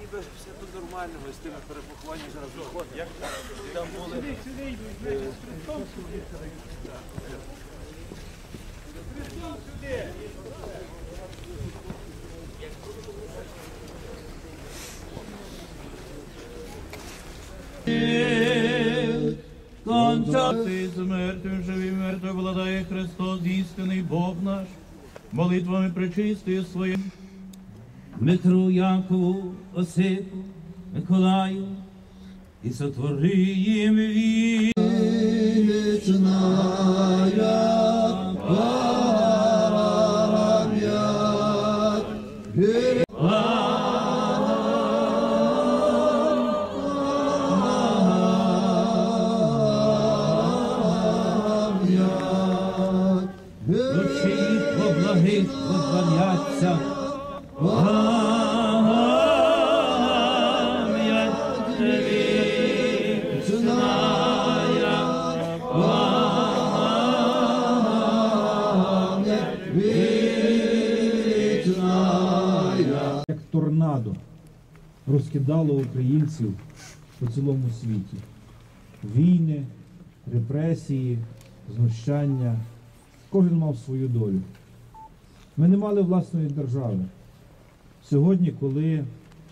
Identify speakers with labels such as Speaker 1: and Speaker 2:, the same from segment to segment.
Speaker 1: ніби все тут нормально, ми з тими перепохованнями зараз виходимо. Там були
Speaker 2: ти з мертвим живим мертвим владає Христос, істинний Бог наш, молитвами причистою своїм. Дмитру, Якову, Осипу, Миколаю, і сотвори їм віру. Душі їх поблагих подбавляться.
Speaker 3: Як торнадо розкидало українців по цілому світі. Війни, репресії, знущання. Кожен мав свою долю. Ми не мали власної держави. Сьогодні, коли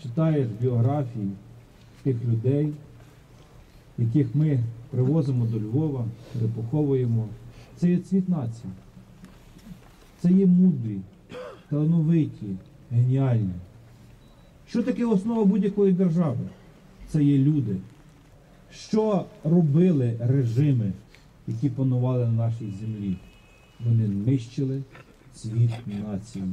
Speaker 3: читаєш біографії тих людей, яких ми привозимо до Львова, перепоховуємо, це є цвіт нації. Це є мудрі, талановиті, геніальні. Що таке основа будь-якої держави? Це є люди. Що робили режими, які панували на нашій землі? Вони нищили цвіт нації.